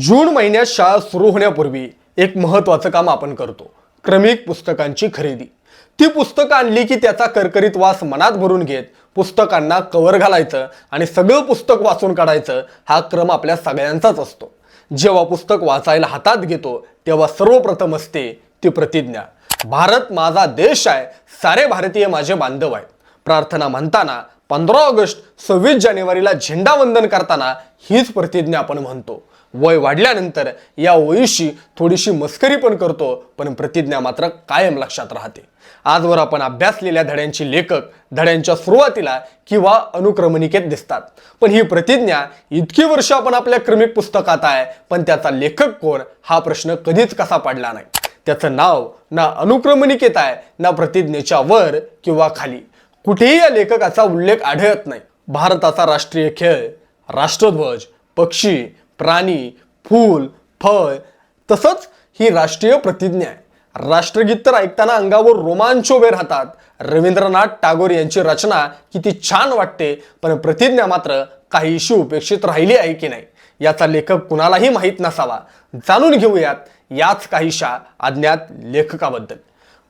जून महिन्यात शाळा सुरू होण्यापूर्वी एक महत्त्वाचं काम आपण करतो क्रमिक पुस्तकांची खरेदी. ती पुस्तकं आणली की त्याचा करकरीत वास मनात भरून घेत पुस्तकांना कवर घालायचं आणि सगळं पुस्तक वाचून काढायचं हा क्रम आपल्या सगळ्यांचाच असतो. जेव्हा पुस्तक वाचायला हातात घेतो तेव्हा सर्वप्रथम असते ती प्रतिज्ञा भारत माझा देश आहे सारे भारतीय माझे बांधव आहेत. प्रार्थना म्हणताना पंधरा ऑगस्ट सव्वीस जानेवारीला झेंडावंदन करताना हीच प्रतिज्ञा आपण म्हणतो. वय वाढल्यानंतर या वयीशी थोडीशी मस्करी पण करतो पण प्रतिज्ञा मात्र कायम लक्षात राहते. आजवर आपण अभ्यासलेल्या धड्यांची लेखक धड्यांच्या सुरुवातीला किंवा अनुक्रमणिकेत दिसतात. पण ही प्रतिज्ञा इतकी वर्ष आपण आपल्या क्रमिक पुस्तकात आहे पण त्याचा लेखक कोण हा प्रश्न कधीच कसा पडला नाही. त्याचं नाव ना अनुक्रमणिकेत आहे ना प्रतिज्ञेच्या वर किंवा खाली. कुठेही या लेखकाचा उल्लेख आढळत नाही. भारताचा राष्ट्रीय खेळ राष्ट्रध्वज पक्षी प्राणी फूल फळ तसंच ही राष्ट्रीय प्रतिज्ञा आहे. राष्ट्रगीत तर ऐकताना अंगावर रोमांच उभे राहतात. रवींद्रनाथ टागोर यांची रचना किती छान वाटते पण प्रतिज्ञा मात्र काहीशी उपेक्षित राहिली आहे की नाही? याचा लेखक कुणालाही माहीत नसावा. जाणून घेऊयात याच काहीशा अज्ञात लेखकाबद्दल.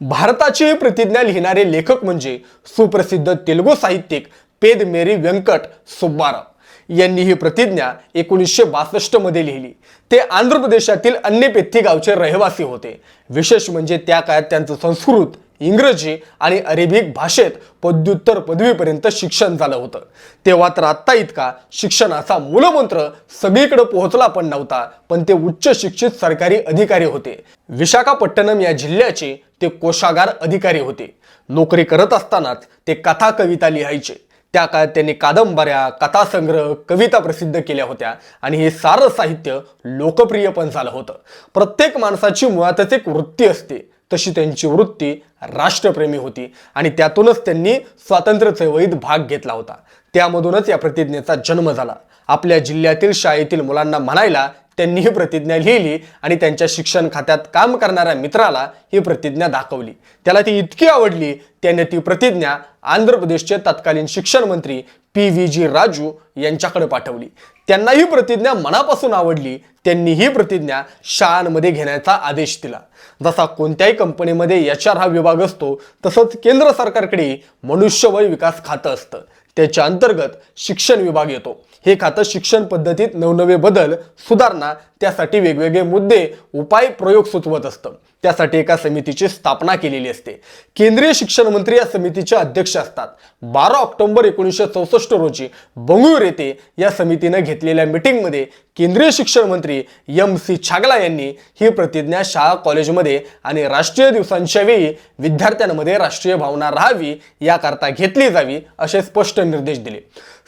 भारताची ही प्रतिज्ञा लिहिणारे लेखक म्हणजे सुप्रसिद्ध तेलुगू साहित्यिक पेद मेरी व्यंकट सुब्बाराव. यांनी ही प्रतिज्ञा एकोणीसशे बासष्टमध्ये लिहिली. ते आंध्र प्रदेशातील अन्यपेथी गावचे रहिवासी होते. विशेष म्हणजे त्या काळात त्यांचं संस्कृत इंग्रजी आणि अरेबिक भाषेत पदव्युत्तर पदवीपर्यंत शिक्षण झालं होतं. तेव्हा तर आत्ता इतका शिक्षणाचा मूलमंत्र सगळीकडे पोहोचला पण नव्हता पण ते उच्च शिक्षित सरकारी अधिकारी होते. विशाखापट्टणम या जिल्ह्याचे ते कोशागार अधिकारी होते. नोकरी करत असतानाच ते कथा कविता लिहायचे. त्या काळात त्यांनी कादंबऱ्या कथासंग्रह कविता प्रसिद्ध केल्या होत्या. आणि हे सारं साहित्य लोकप्रिय पण झालं होतं. प्रत्येक माणसाची मुळातच एक वृत्ती असते. तशी त्यांची वृत्ती राष्ट्रप्रेमी होती. आणि त्यातूनच त्यांनी स्वातंत्र्य चळवळीत भाग घेतला होता. त्यामधूनच या प्रतिज्ञेचा जन्म झाला. आपल्या जिल्ह्यातील शाळेतील मुलांना म्हणायला त्यांनी ही प्रतिज्ञा लिहिली आणि त्यांच्या शिक्षण खात्यात काम करणाऱ्या मित्राला ही प्रतिज्ञा दाखवली. त्याला ती इतकी आवडली त्याने ती प्रतिज्ञा आंध्र प्रदेशचे तत्कालीन शिक्षण मंत्री पी व्ही जी राजू यांच्याकडे पाठवली. त्यांना ही प्रतिज्ञा मनापासून आवडली त्यांनी ही प्रतिज्ञा शाळांमध्ये घेण्याचा आदेश दिला. जसा कोणत्याही कंपनीमध्ये एच आर हा विभाग असतो तसंच केंद्र सरकारकडे मनुष्यबळ विकास खातं असतं. त्याच्या अंतर्गत शिक्षण विभाग येतो. हे खातं शिक्षण पद्धतीत नवनवे बदल सुधारणा त्यासाठी वेगवेगळे मुद्दे उपाय प्रयोग सुचवत असतं. त्यासाठी एका समितीची स्थापना केलेली असते. केंद्रीय शिक्षण मंत्री या समितीचे अध्यक्ष असतात. बारा ऑक्टोबर एकोणीसशे चौसष्ट रोजी बंगळूर येथे या समितीनं घेतलेल्या मिटिंगमध्ये केंद्रीय शिक्षण मंत्री एम सी छागला यांनी ही प्रतिज्ञा शाळा कॉलेजमध्ये आणि राष्ट्रीय दिवसांच्या वेळी विद्यार्थ्यांमध्ये राष्ट्रीय भावना राहावी याकरता घेतली जावी असे स्पष्ट निर्देश दिले.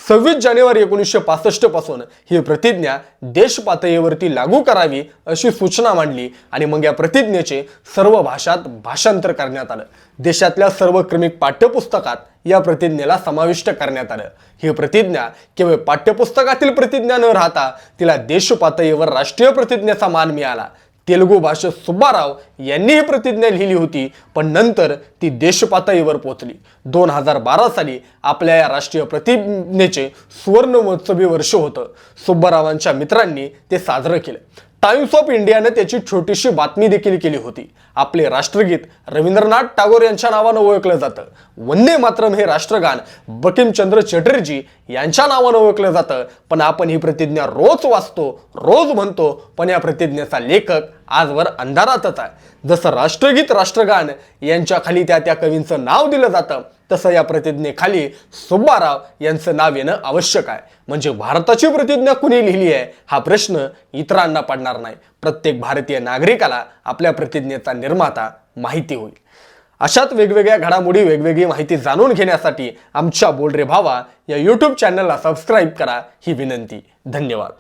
सव्वीस जानेवारी एकोणीसशे पासष्टपासून ही प्रतिज्ञा देश पातळीवरती लागू लागू करावी अशी सूचना मांडली आणि मग या प्रतिज्ञेचे सर्व भाषात भाषांतर करण्यात आलं. देशातल्या सर्व क्रमिक पाठ्यपुस्तकात या प्रतिज्ञेला समाविष्ट करण्यात आलं. ही प्रतिज्ञा केवळ पाठ्यपुस्तकातील प्रतिज्ञा न राहता तिला देशपातळीवर राष्ट्रीय प्रतिज्ञेचा मान मिळाला. तेलुगू भाषेत सुब्बाराव यांनी ही प्रतिज्ञा लिहिली होती पण नंतर ती देशपातळीवर पोहोचली. दोन हजार बारा साली आपल्या या राष्ट्रीय प्रतिज्ञेचे सुवर्ण महोत्सवी वर्ष होतं. सुब्बारावांच्या मित्रांनी ते साजरं केलं. टाइम्स ऑफ इंडियानं त्याची छोटीशी बातमी देखील केली होती. आपले राष्ट्रगीत रवींद्रनाथ टागोर यांच्या नावानं ओळखलं जातं. वंदे मातरम हे राष्ट्रगान बकिमचंद्र चटर्जी यांच्या नावानं ओळखलं जातं. पण आपण ही प्रतिज्ञा रोज वाचतो रोज म्हणतो पण या प्रतिज्ञेचा लेखक आजवर अंधारातच आहे. जसं राष्ट्रगीत राष्ट्रगान यांच्या खाली त्या त्या कवींचं नाव दिलं जातं तसं या प्रतिज्ञेखाली सुब्बाराव यांचं नाव येणं आवश्यक आहे. म्हणजे भारताची प्रतिज्ञा कुणी लिहिली आहे? हा प्रश्न इतरांना पडणार नाही. प्रत्येक भारतीय नागरिकाला आपल्या प्रतिज्ञेचा निर्माता माहिती होईल. अशात वेगवेगळ्या घडामोडी वेगवेगळी माहिती जाणून घेण्यासाठी आमच्या बोलरे भावा या यूट्यूब चॅनलला सबस्क्राईब करा ही विनंती. धन्यवाद.